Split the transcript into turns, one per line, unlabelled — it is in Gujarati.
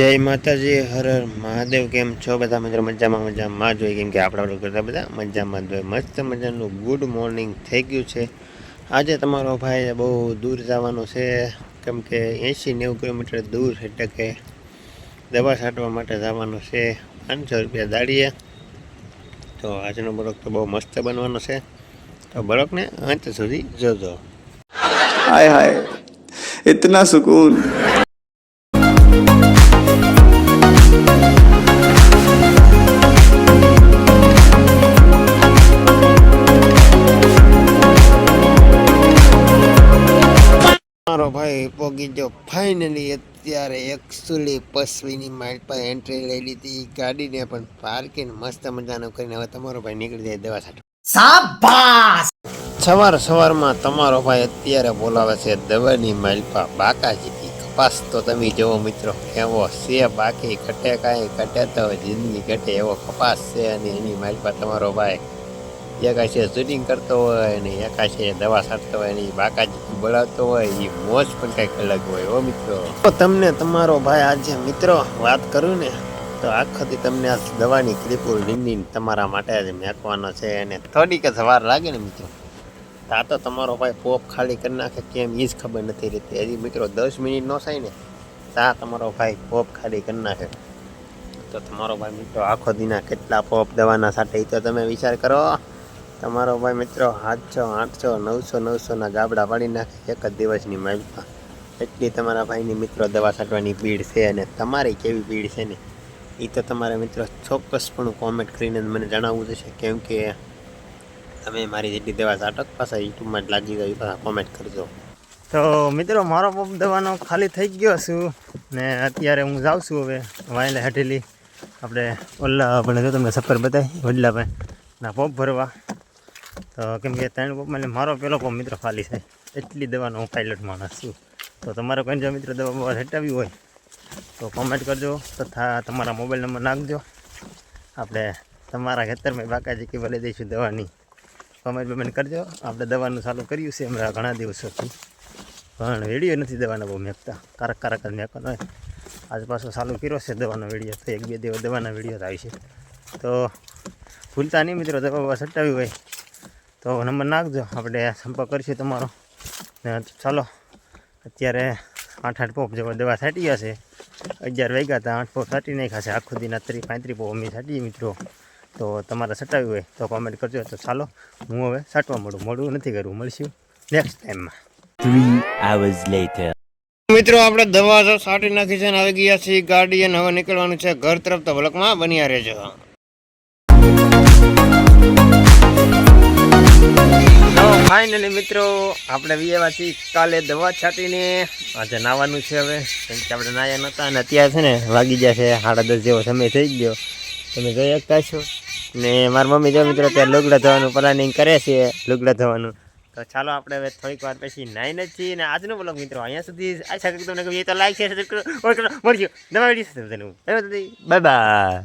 જય માતાજી, હર હર મહાદેવ, કેમ છો બધા? મિત્રો મજામાં મજામાં. જોઈએ કેમ કે આપણા કરતા બધા મજામાં જોઈએ મસ્ત મજાનું ગુડ મોર્નિંગ થઈ ગયું છે. આજે તમારો ભાઈ બહુ દૂર જવાનો છે. કેમ કે એંશી નેવું કિલોમીટર દૂર એટલે કે દવા છાંટવા માટે જવાનો છે. પાંચસો રૂપિયા દાડીએ. તો આજનો બરોક તો બહુ મસ્ત બનવાનો છે. તો બરોકને અંત સુધી જોજો.
હાય હાય. ઇતના સુકૂન.
મારો ભાઈ પોગી ફાઇનલી અત્યારે એકચુલી પસવીની માઇલ પર એન્ટ્રી લઈ લીધી. ગાડીને પણ પાર્કિંગ મસ્ત મજાનું કરીને હવે તમારો ભાઈ નીકળી જાય દવા સાથે સવાર સવારમાં તમારો ભાઈ અત્યારે બોલાવે છે દવાની માઇલ પર બાકાજી કપાસ તો તમે જુઓ મિત્રો એવો છે બાકી ઘટે કાંઈ ઘટે તો જિંદગી ઘટે એવો કપાસ છે અને એની માઇલ પર તમારો ભાઈ. એકાશે શૂટિંગ કરતો હોય અને એકાશે દવા છાંટતો હોય એની બાકાજી બોલાવતો હોય એ મોજ પણ કંઈક અલગ હોય, હો મિત્રો. તો તમને તમારો ભાઈ આજે મિત્રો વાત કરું ને, તો આખોથી તમને આ દવાની ક્લિપો લીંડીને તમારા માટે આજે મેકવાનો છે અને થોડીક જ વાર લાગે ને મિત્રો. આ તો તમારો ભાઈ પોપ ખાલી કરી નાખે, કેમ એ જ ખબર નથી રહેતી. હજી મિત્રો દસ મિનિટ નો થાય ને, તા તમારો ભાઈ પોપ ખાલી કરી નાખે. તો તમારો ભાઈ મિત્રો આખો દીના કેટલા પોપ દવાના સાથે એ તો તમે વિચાર કરો. તમારો ભાઈ મિત્રો સાતસો, આઠસો, નવસો, નવસોના ગાબડા પાડી નાખે એક જ દિવસની માઇલમાં એટલી તમારા ભાઈની મિત્રો દવા છાંટવાની ભીડ છે અને તમારી કેવી ભીડ છે ને? એ તો તમારે મિત્રો ચોક્કસપણું કોમેન્ટ કરીને મને જણાવવું જશે કેમ કે તમે મારી જેટલી દવા છાંટો પાછા યુટ્યુબમાં જ લાગી ગઈ પાછા કોમેન્ટ કરજો. તો મિત્રો, મારો પંપ દવાનો ખાલી થઈ ગયો છું ને અત્યારે હું જાઉં છું હવે વાયલે હટેલી આપણે ઓલા આપણે જો તમને સફર બતાવી વડલા ભાઈ ના પંપ ભરવા. તો કેમ કે ત્રણ પંપમાં મારો પહેલો પંપ મિત્રો ખાલી છે. એટલી દવાનો હું પાયલટ માણસ છું. તો તમારે કોઈ જો મિત્રો દવા બવા હટાવી હોય, તો કોમેન્ટ કરજો તથા તમારા મોબાઈલ નંબર નાખજો. આપણે તમારા ખેતરમાં બાકાજી કે ભલે દઈશું દવાની. કોમેન્ટ બમેન્ટ કરજો. આપણે દવાનું ચાલુ કર્યું છે હમણાં ઘણા દિવસોથી. પણ વીડિયો નથી દવાના બહુ મેકતા. કારક કારક જ મેકવાનો હોય. આજ પાછો ચાલુ કર્યો છે દવાનો વીડિયો તો એક બે દિવસ દવાના વીડિયો આવી છે. તો ભૂલતા નહીં મિત્રો, દવા બવા સટાવી હોય. તો નંબર નાખજો. આપણે સંપર્ક કરીશું તમારો. ને ચાલો અત્યારે આઠ આઠ પોપ જેવા દવા છાંટી ગયા છે. અગિયાર વાગ્યા હતા આઠ પોપ છાંટી નાખ્યા છે. આખો દિન ત્રીસ પાંત્રીસ પોપ અમે છાંટીએ મિત્રો. તો તમારે છટાવ્યું હોય તો કોમેન્ટ કરજો. તો ચાલો હું હવે છાંટવા મળું. મોડું નથી કરવું. મળશું નેક્સ્ટ ટાઈમમાં
Three hours later.
મિત્રો આપણે દવા તો છાંટી નાખી છે અને આવી ગયા છીએ ગાડી અને હવે નીકળવાનું છે ઘર તરફ. તો વલકમાં બન્યા રહેજો. ફાઇનલી મિત્રો, આપણે વિયેવાથી કાલે દવા છાંટીને આજે નાવાનું છે હવે. કેમ કે આપણે નાયા નહોતા અને અત્યારે છે ને વાગી ગયા છે સાડા દસ જેવો સમય થઈ ગયો. તમે જોઈ શકતા છો. ને મારી મમ્મી જો મિત્રો ત્યાં લુગડા ધોવાનું પ્લાનિંગ કરે છે, લુગડા ધોવાનું. તો ચાલો આપણે હવે થોડીક વાર પછી નાઈને છીએ ને આજનો બ્લોગ મિત્રો, અહીંયા સુધી આશા કરી તમને એ તો લાઈક છે મળજો નવા વીડિયો બાય બાય